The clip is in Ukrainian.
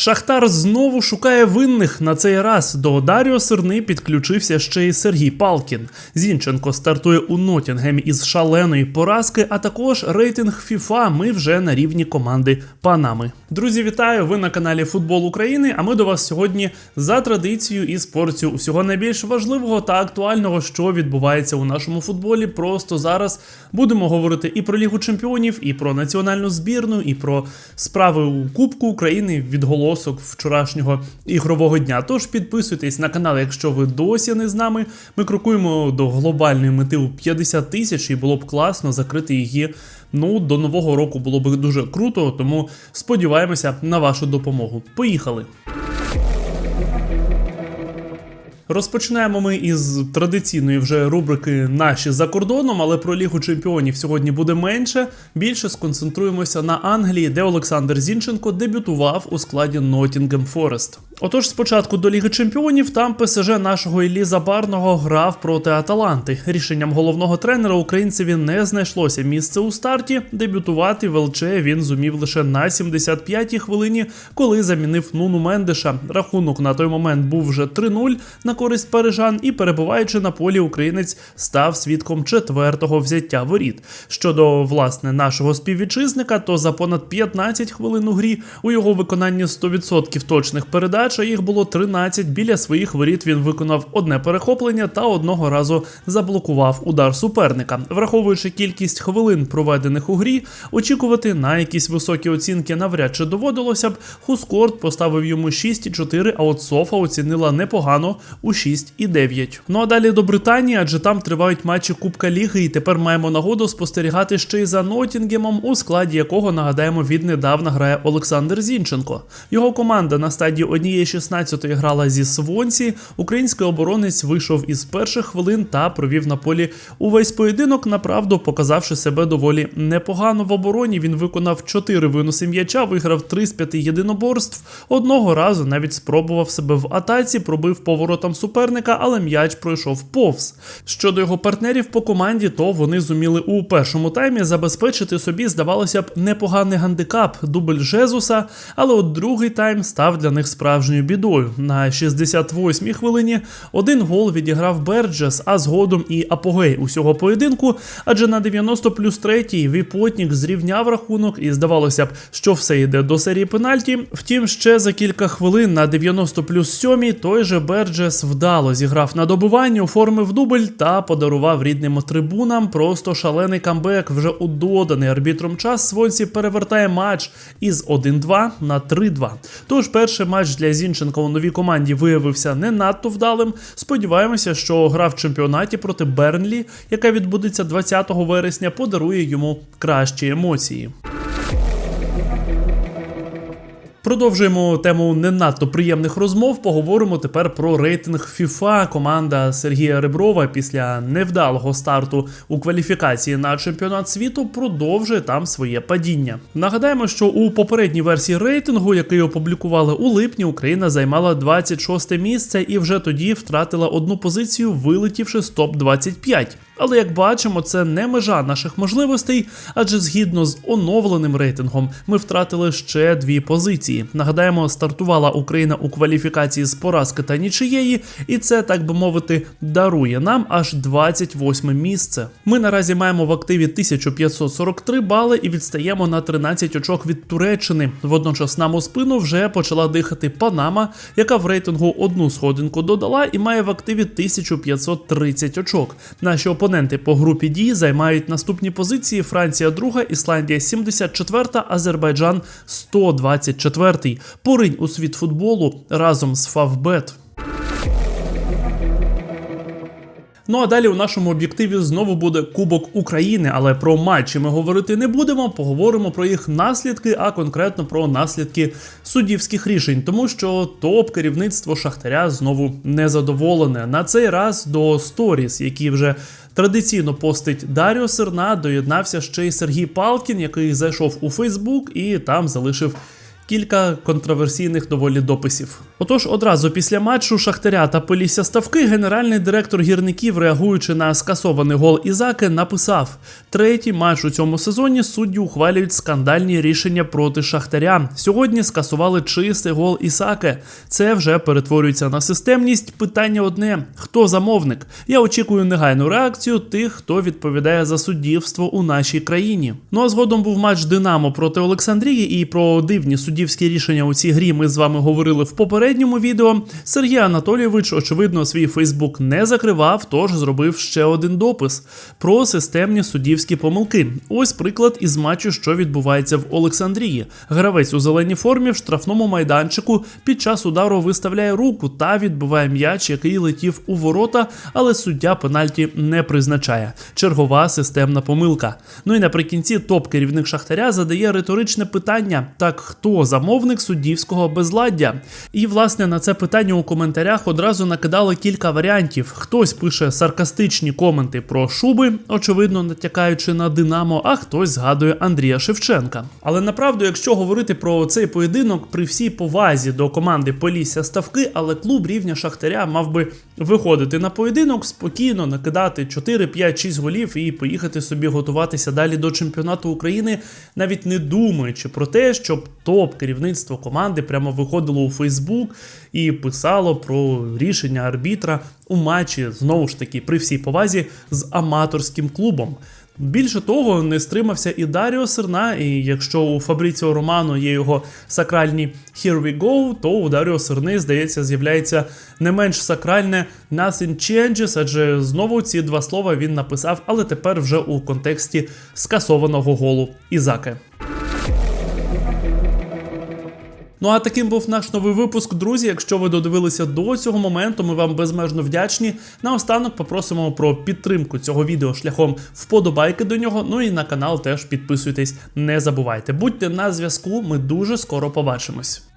Шахтар знову шукає винних на цей раз. До Даріо Сирни підключився ще й Сергій Палкін. Зінченко стартує у Нотінгемі із шаленої поразки, а також рейтинг ФІФА Ми вже на рівні команди Панами. Друзі, вітаю! Ви на каналі Футбол України. А ми до вас сьогодні за традицією із порцією усього найбільш важливого та актуального, що відбувається у нашому футболі. Просто зараз будемо говорити і про Лігу Чемпіонів, і про національну збірну, і про справи у Кубку України відголосок вчорашнього ігрового дня. Тож підписуйтесь на канал, якщо ви досі не з нами. Ми крокуємо до глобальної мети у 50 тисяч, і було б класно закрити її. Ну, до нового року було б дуже круто, тому сподіваємося на вашу допомогу. Поїхали! Розпочинаємо ми із традиційної вже рубрики Наші за кордоном, але про Лігу Чемпіонів сьогодні буде менше. Більше сконцентруємося на Англії, де Олександр Зінченко дебютував у складі Nottingham Forest. Отож, спочатку до Ліги Чемпіонів там ПСЖ нашого Іллі Забарного грав проти Аталанти. Рішенням головного тренера українцеві не знайшлося місце у старті. Дебютувати в ЛЧ він зумів лише на 75-й хвилині, коли замінив Нуну Мендеша. Рахунок на той момент був вже 3-0 на користь парижан, і перебуваючи на полі, українець став свідком четвертого взяття воріт. Щодо власне нашого співвітчизника, то за понад 15 хвилин у грі у його виконанні 100% точних передач, а їх було 13 біля своїх воріт. Він виконав одне перехоплення та одного разу заблокував удар суперника. Враховуючи кількість хвилин, проведених у грі, очікувати на якісь високі оцінки навряд чи доводилося б. Хускорт поставив йому 6,4, а от Софа оцінила непогано у 6,9. Ну а далі до Британії, адже там тривають матчі Кубка Ліги, і тепер маємо нагоду спостерігати ще й за Нотінгемом, у складі якого нагадаємо віднедавна грає Олександр Зінченко. Його команда на стадії однієї 16 грала зі Свонсі. Український оборонець вийшов із перших хвилин та провів на полі увесь поєдинок. Направду показавши себе доволі непогано в обороні. Він виконав 4 винуси м'яча, виграв 3 з 5 єдиноборств. Одного разу навіть спробував себе в атаці, пробив поворотом суперника, але м'яч пройшов повз. Щодо його партнерів по команді, то вони зуміли у першому таймі забезпечити собі, здавалося б, непоганий гандикап дубль Жезуса, але от другий тайм став для них справжньою бідою. На 68-й хвилині один гол відіграв Берджес, а згодом і апогей усього поєдинку, адже на 90 плюс 3 Віпотнік зрівняв рахунок, і здавалося б, що все йде до серії пенальті. Втім, ще за кілька хвилин на 90 плюс 7 той же Берджес вдало зіграв на добиванні, оформив дубль та подарував рідним трибунам просто шалений камбек. Вже у доданий арбітром час Свонсі перевертає матч із 1-2 на 3-2. Тож перший матч для Зінченка у новій команді виявився не надто вдалим. Сподіваємося, що гра в чемпіонаті проти Бернлі, яка відбудеться 20 вересня, подарує йому кращі емоції. Продовжуємо тему не надто приємних розмов. Поговоримо тепер про рейтинг FIFA. Команда Сергія Реброва після невдалого старту у кваліфікації на чемпіонат світу продовжує там своє падіння. Нагадаємо, що у попередній версії рейтингу, який опублікували у липні, Україна займала 26 місце і вже тоді втратила одну позицію, вилетівши з топ 25 але як бачимо, це не межа наших можливостей, адже згідно з оновленим рейтингом ми втратили ще дві позиції. Нагадаємо, стартувала Україна у кваліфікації з поразки та нічиєї, і це, так би мовити, дарує нам аж 28 місце. Ми наразі маємо в активі 1543 бали і відстаємо на 13 очок від Туреччини. Водночас нам у спину вже почала дихати Панама, яка в рейтингу одну сходинку додала і має в активі 1530 очок. Наші опоненти Опоненти по групі дій займають наступні позиції: Франція, друга, Ісландія 74, Азербайджан 124. Поринь у світ футболу разом з Фавбет. Ну а далі у нашому об'єктиві знову буде Кубок України, але про матчі ми говорити не будемо. Поговоримо про їх наслідки, а конкретно про наслідки суддівських рішень, тому що топ керівництво Шахтаря знову незадоволене. На цей раз до сторіс, які вже традиційно постить Даріо Серна, доєднався ще й Сергій Палкін, який зайшов у Фейсбук і там залишив кілька контроверсійних доволі дописів. Отож, одразу після матчу Шахтаря та Полісся Ставки генеральний директор гірників, реагуючи на скасований гол Ізаки, написав: третій матч у цьому сезоні судді ухвалюють скандальні рішення проти Шахтаря. Сьогодні скасували чистий гол Ісаки. Це вже перетворюється на системність. Питання одне: хто замовник? Я очікую негайну реакцію тих, хто відповідає за суддівство у нашій країні. Ну а згодом був матч Динамо проти Олександрії, і про дивні суддівські рішення у цій грі ми з вами говорили в попередньому відео. Сергій Анатолійович, очевидно, свій Фейсбук не закривав, тож зробив ще один допис про системні суддівські помилки. Ось приклад із матчу, що відбувається в Олександрії. Гравець у зеленій формі в штрафному майданчику під час удару виставляє руку та відбиває м'яч, який летів у ворота, але суддя пенальті не призначає. Чергова системна помилка. Ну і наприкінці топ-керівник Шахтаря задає риторичне питання: так хто замовник суддівського безладдя? І власне на це питання у коментарях одразу накидали кілька варіантів. Хтось пише саркастичні коменти про шуби, очевидно натякаючи на Динамо, а хтось згадує Андрія Шевченка. Але направду, якщо говорити про цей поєдинок при всій повазі до команди Полісся Ставки, але клуб рівня Шахтаря мав би виходити на поєдинок, спокійно накидати 4, 5, 6 голів і поїхати собі готуватися далі до чемпіонату України, навіть не думаючи про те, щоб топ керівництво команди прямо виходило у Фейсбук і писало про рішення арбітра у матчі знову ж таки при всій повазі з аматорським клубом. Більше того, не стримався і Даріо Серна, і якщо у Фабріціо Романо є його сакральні «Here we go», то у Даріо Серни, здається, з'являється не менш сакральне «Nothing changes», адже знову ці два слова він написав, але тепер вже у контексті скасованого голу Ізаки. Ну а таким був наш новий випуск, друзі. Якщо ви додивилися до цього моменту, ми вам безмежно вдячні. Наостанок попросимо про підтримку цього відео шляхом вподобайки до нього. Ну і на канал теж підписуйтесь, не забувайте. Будьте на зв'язку, ми дуже скоро побачимось.